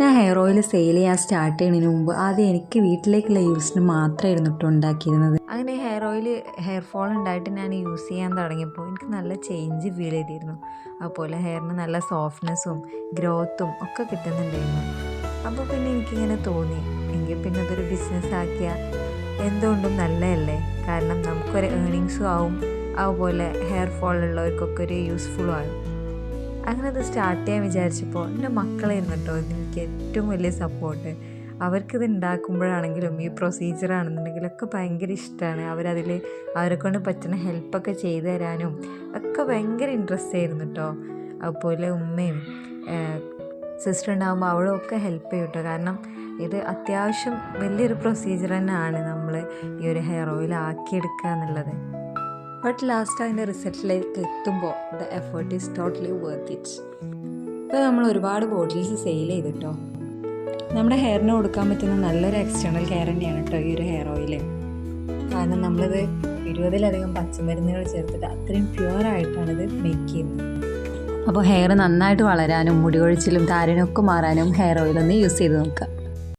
ഞാൻ hair oil sale ചെയ്യാൻ start ചെയ്യുന്നതിന് മുമ്പ് ആദ്യം എനിക്ക് വീട്ടിലേക്കുള്ള യൂസിന് മാത്രമായിരുന്നു ഇട്ട് ഉണ്ടാക്കിയിരുന്നത്. അങ്ങനെ ഹെയർ ഓയിൽ ഹെയർ ഫോൾ ഉണ്ടായിട്ട് ഞാൻ യൂസ് ചെയ്യാൻ തുടങ്ങിയപ്പോൾ എനിക്ക് നല്ല ചേഞ്ച് ഫീൽ ചെയ്തിരുന്നു. അതുപോലെ ഹെയറിന് നല്ല സോഫ്റ്റ്നെസ്സും ഗ്രോത്തും ഒക്കെ കിട്ടുന്നുണ്ടായിരുന്നു. അപ്പോൾ പിന്നെ എനിക്കിങ്ങനെ തോന്നി എങ്കിൽ പിന്നെ അതൊരു ബിസിനസ് ആക്കിയാൽ എന്തുകൊണ്ടും നല്ലതല്ലേ? കാരണം നമുക്കൊരു ഏണിങ്സും ആവും. അതുപോലെ ഹെയർ ഫോൾ ഉള്ളവർക്കൊക്കെ ഒരു യൂസ്ഫുള്ളും ആവും അങ്ങനെ അത് സ്റ്റാർട്ട് ചെയ്യാൻ വിചാരിച്ചപ്പോൾ എന്റെ മക്കളായിരുന്നു കേട്ടോ എനിക്ക് ഏറ്റവും വലിയ സപ്പോർട്ട് അവർക്കിത് ഉണ്ടാക്കുമ്പോഴാണെങ്കിലും ഈ പ്രൊസീജിയർ ആണെന്നുണ്ടെങ്കിലൊക്കെ ഭയങ്കര ഇഷ്ടമാണ് അവരതിൽ അവരെ കൊണ്ട് പറ്റുന്ന ഹെൽപ്പൊക്കെ ചെയ്തു തരാനും ഒക്കെ ഭയങ്കര ഇൻട്രസ്റ്റ് ആയിരുന്നു കേട്ടോ അതുപോലെ ഉമ്മയും സിസ്റ്റർ ഉണ്ടാകുമ്പോൾ ഒക്കെ ഹെൽപ്പ് ചെയ്യും കേട്ടോ കാരണം ഇത് അത്യാവശ്യം വലിയൊരു പ്രൊസീജിയർ തന്നെയാണ് നമ്മൾ ഈ ഒരു ഹെയർ ഓയിൽ ആക്കിയെടുക്കുക എന്നുള്ളത്. ബട്ട് ലാസ്റ്റ് അതിന്റെ റിസൾട്ടിലേക്ക് എത്തുമ്പോൾ the effort is totally worth it ഇപ്പോൾ നമ്മൾ ഒരുപാട് ബോട്ടിൽസ് സെയിൽ ചെയ്തിട്ടോ. നമ്മുടെ ഹെയറിന് കൊടുക്കാൻ പറ്റുന്ന നല്ലൊരു എക്സ്റ്റേണൽ കെയർ തന്നെയാണ് കേട്ടോ ഈ ഒരു ഹെയർ ഓയിൽ കാരണം നമ്മളിത് ഇരുപതിലധികം പച്ചമരുന്നുകൾ ചേർത്തിട്ട് അത്രയും പ്യുവർ ആയിട്ടാണ് ഇത് മേക്ക് ചെയ്യുന്നത്. അപ്പോൾ ഹെയർ നന്നായിട്ട് വളരാനും മുടി കൊഴിച്ചിലും താരനൊക്കെ മാറാനും ഹെയർ ഓയിൽ ഒന്ന് യൂസ് ചെയ്ത് നോക്കുക.